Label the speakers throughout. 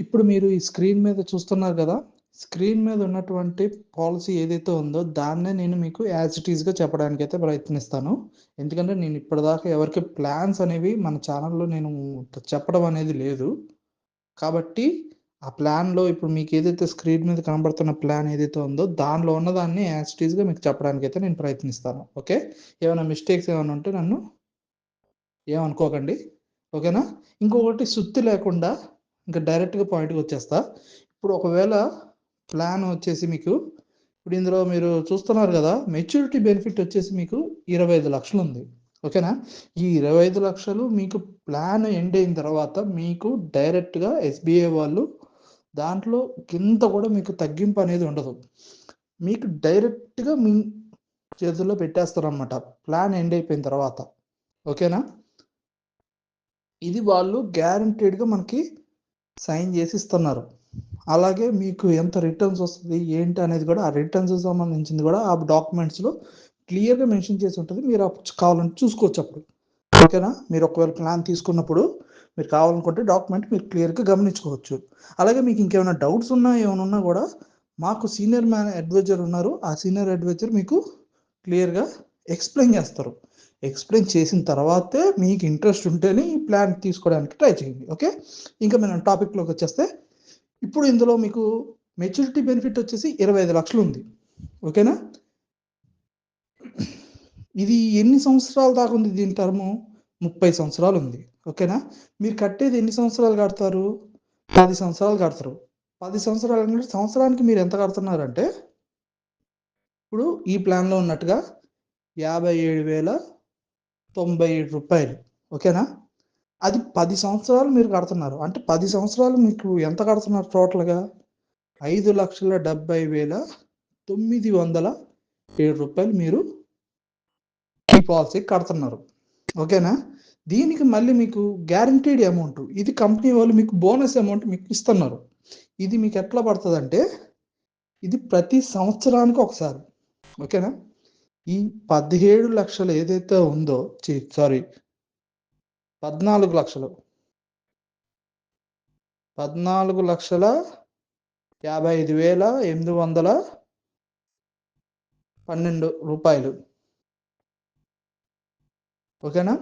Speaker 1: ఇప్పుడు మీరు ఈ స్క్రీన్ మీద చూస్తున్నారు కదా! స్క్రీన్ మీద ఉన్నటువంటి పాలసీ ఏదైతే ఉందో దాన్నే నేను మీకు యాజ్ ఇట్ ఈస్‌గా చెప్పడానికైతే ప్రయత్నిస్తాను. ఎందుకంటే నేను ఇప్పటిదాకా ఎవరికి ప్లాన్స్ అనేవి మన ఛానల్లో నేను చెప్పడం అనేది లేదు. కాబట్టి ఆ ప్లాన్‌లో ఇప్పుడు మీకు ఏదైతే స్క్రీన్ మీద కనబడుతున్న ప్లాన్ ఏదైతే ఉందో దానిలో ఉన్నదాన్ని యాజ్ ఇట్ ఈస్‌గా మీకు చెప్పడానికైతే నేను ప్రయత్నిస్తాను. ఓకే. ఏమైనా మిస్టేక్స్ ఏమైనా ఉంటే నన్ను ఏమనుకోకండి. ఓకేనా? ఇంకొకటి సుత్తి లేకుండా ఇంకా డైరెక్ట్‌గా పాయింట్‌కొచ్చేస్తా. ఇప్పుడు ఒకవేళ ప్లాన్ వచ్చేసి మీకు ఇప్పుడు ఇందులో మీరు చూస్తున్నారు కదా మెచ్యూరిటీ బెనిఫిట్ వచ్చేసి మీకు ఇరవై ఐదు లక్షలు ఉంది. ఓకేనా? ఈ ఇరవై ఐదు లక్షలు మీకు ప్లాన్ ఎండ్ అయిన తర్వాత మీకు డైరెక్ట్‌గా ఎస్‌బీఐ వాళ్ళు దాంట్లో కింద కూడా మీకు తగ్గింపు అనేది ఉండదు. మీకు డైరెక్ట్‌గా మీ చేతుల్లో పెట్టేస్తారనమాట. ప్లాన్ ఎండ్ అయిపోయిన తర్వాత. ఓకేనా? ఇది వాళ్ళు గ్యారంటీడ్‌గా మనకి సైన్ చేసి ఇస్తున్నారు. అలాగే మీకు ఎంత రిటర్న్స్ వస్తుంది ఏంటి అనేది కూడా ఆ రిటర్న్స్ సంబంధించింది కూడా ఆ డాక్యుమెంట్స్‌లో క్లియర్‌గా మెన్షన్ చేసి ఉంటుంది మీరు కావాలంటే చూసుకోవచ్చు అప్పుడు. ఓకేనా? మీరు ఒకవేళ ప్లాన్ తీసుకున్నప్పుడు మీరు కావాలనుకుంటే డాక్యుమెంట్ మీరు క్లియర్‌గా గమనించుకోవచ్చు. అలాగే మీకు ఇంకేమైనా డౌట్స్ ఉన్నా ఏమైనా ఉన్నా కూడా మాకు సీనియర్ మ్యాన్ అడ్వైజర్ ఉన్నారు. ఆ సీనియర్ అడ్వైజర్ మీకు క్లియర్‌గా ఎక్స్‌ప్లెయిన్ చేస్తారు. ఎక్స్‌ప్లెయిన్ చేసిన తర్వాతే మీకు ఇంట్రెస్ట్ ఉంటేనే ఈ ప్లాన్ తీసుకోవడానికి ట్రై చేయండి. ఓకే. ఇంకా మనం టాపిక్‌లోకి వచ్చేస్తే ఇప్పుడు ఇందులో మీకు మెచ్యూరిటీ బెనిఫిట్ వచ్చేసి ఇరవై ఐదు లక్షలు ఉంది. ఓకేనా? ఇది ఎన్ని సంవత్సరాల దాకా ఉంది దీని టర్ము? 30 సంవత్సరాలు ఉంది. ఓకేనా? మీరు కట్టేది ఎన్ని సంవత్సరాలు కడతారు? పది సంవత్సరాలు కడతారు. పది సంవత్సరాలు అంటే సంవత్సరానికి మీరు ఎంత కడుతున్నారంటే ఇప్పుడు ఈ ప్లాన్‌లో ఉన్నట్టుగా యాభై ఏడు వేల తొంభై ఏడు రూపాయలు ఓకేనా? అది పది సంవత్సరాలు మీరు కడుతున్నారు. అంటే పది సంవత్సరాలు మీకు ఎంత కడుతున్నారు టోటల్‌గా? ఐదు లక్షల డెబ్భై వేల తొమ్మిది వందల ఏడు రూపాయలు మీరు ఈ పాలసీకి కడుతున్నారు. ఓకేనా? దీనికి మళ్ళీ మీకు గ్యారంటీడ్ అమౌంట్ ఇది కంపెనీ వాళ్ళు మీకు బోనస్ అమౌంట్ మీకు ఇస్తున్నారు. ఇది మీకు ఎట్లా పడతదంటే ఇది ప్రతి సంవత్సరానికి ఒకసారి. ఓకేనా? ఈ పదిహేడు లక్షలు ఏదైతే ఉందో సారీ పద్నాలుగు లక్షలు. పద్నాలుగు లక్షల యాభై ఐదు వేల ఎనిమిది వందల పన్నెండు రూపాయలు. ఓకేనా?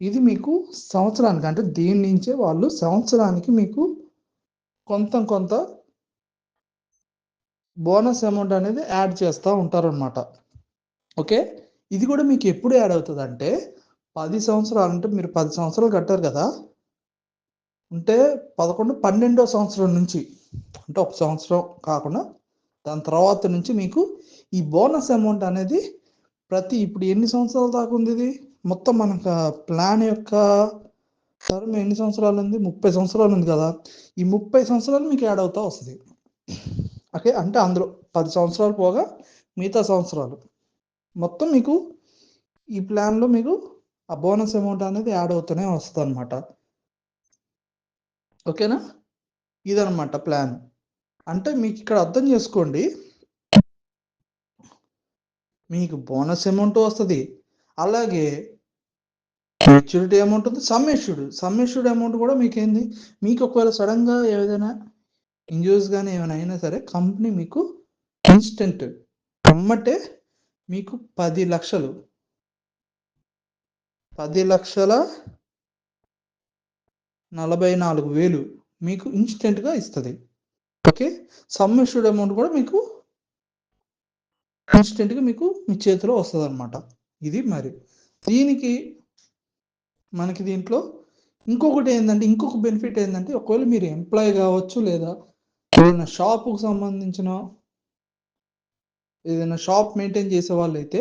Speaker 1: ఇది మీకు సంవత్సరానికి అంటే దీని నుంచే వాళ్ళు సంవత్సరానికి మీకు కొంత కొంత బోనస్ అమౌంట్ అనేది యాడ్ చేస్తూ ఉంటారనమాట ఓకే. ఇది కూడా మీకు ఎప్పుడు యాడ్ అవుతుంది అంటే పది సంవత్సరాలు అంటే మీరు పది సంవత్సరాలు కట్టారు కదా! అంటే 11, 12 సంవత్సరం నుంచి అంటే ఒక సంవత్సరం కాకుండా దాని తర్వాత నుంచి మీకు ఈ బోనస్ అమౌంట్ అనేది ప్రతి ఇప్పుడు ఎన్ని సంవత్సరాల దాకా ఉంది ఇది? మొత్తం మనకు ప్లాన్ యొక్క టర్మ్ ఎన్ని సంవత్సరాలు ఉంది? 30 సంవత్సరాలు ఉంది కదా! ఈ 30 సంవత్సరాలు మీకు యాడ్ అవుతా వస్తుంది ఓకే. అంటే అందులో పది సంవత్సరాలు పోగా మిగతా సంవత్సరాలు. మొత్తం మీకు ఈ ప్లాన్‌లో మీకు ఆ బోనస్ అమౌంట్ అనేది యాడ్ అవుతూనే వస్తుంది అనమాట ఓకేనా? ఇదనమాట ప్లాన్. అంటే మీకు ఇక్కడ అర్థం చేసుకోండి. మీకు బోనస్ అమౌంట్ వస్తుంది అలాగే మెచ్యూరిటీ అమౌంట్ ఉంది. Sum assured. సమ్ అమౌంట్ కూడా మీకు ఏంది మీకు ఒకవేళ సడన్గా ఏదైనా ఇంజూరీస్ కానీ ఏమైనా అయినా సరే కంపెనీ మీకు ఇన్స్టెంట్ కమ్మటే మీకు 10,00,000 10,44,000 మీకు ఇన్స్టెంట్గా ఇస్తుంది ఓకే. సమ్ అమౌంట్ కూడా మీకు ఇన్స్టెంట్గా మీకు మీ చేతిలో వస్తుంది అనమాట ఇది మరి. దీనికి మనకి దీంట్లో ఇంకొకటి ఏంటంటే ఇంకొక బెనిఫిట్ ఏంటంటే ఒకవేళ మీరు ఎంప్లాయ్ కావచ్చు లేదా ఏదైనా షాపుకు సంబంధించిన ఏదైనా షాప్ మెయింటైన్ చేసే వాళ్ళయితే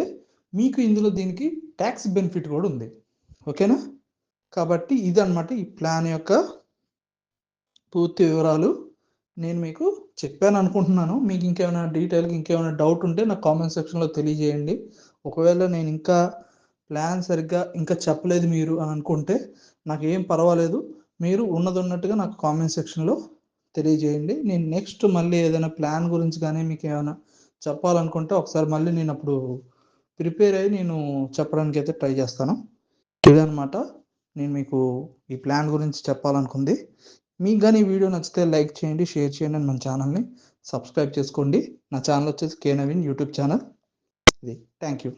Speaker 1: మీకు ఇందులో దీనికి ట్యాక్స్ బెనిఫిట్ కూడా ఉంది. ఓకేనా? కాబట్టి ఇదనమాట ఈ ప్లాన్ యొక్క పూర్తి వివరాలు. నేను మీకు చెప్పాను అనుకుంటున్నాను మీకు ఇంకేమైనా డీటెయిల్‌గా ఇంకేమైనా డౌట్ ఉంటే నాకు కామెంట్ సెక్షన్‌లో తెలియజేయండి. ఒకవేళ నేను ఇంకా ప్లాన్ సరిగ్గా ఇంకా చెప్పలేదు మీరు అని అనుకుంటే ఏం పర్వాలేదు. మీరు ఉన్నదున్నట్టుగా నాకు కామెంట్ సెక్షన్‌లో తెలియజేయండి. నేను నెక్స్ట్ మళ్ళీ ఏదైనా ప్లాన్ గురించి కానీ మీకు ఏమైనా చెప్పాలనుకుంటే ఒకసారి మళ్ళీ నేను అప్పుడు ప్రిపేర్ అయ్యి నేను చెప్పడానికి అయితే ట్రై చేస్తాను. ఇదనమాట నేను మీకు ఈ ప్లాన్ గురించి చెప్పాలనుకుంది. మీకు కానీ ఈ వీడియో నచ్చితే లైక్ చేయండి షేర్ చేయండి అండ్ మన ఛానల్ని సబ్స్క్రైబ్ చేసుకోండి. నా ఛానల్ వచ్చేసి కే నవీన్ యూట్యూబ్ ఛానల్. ఇది. Thank you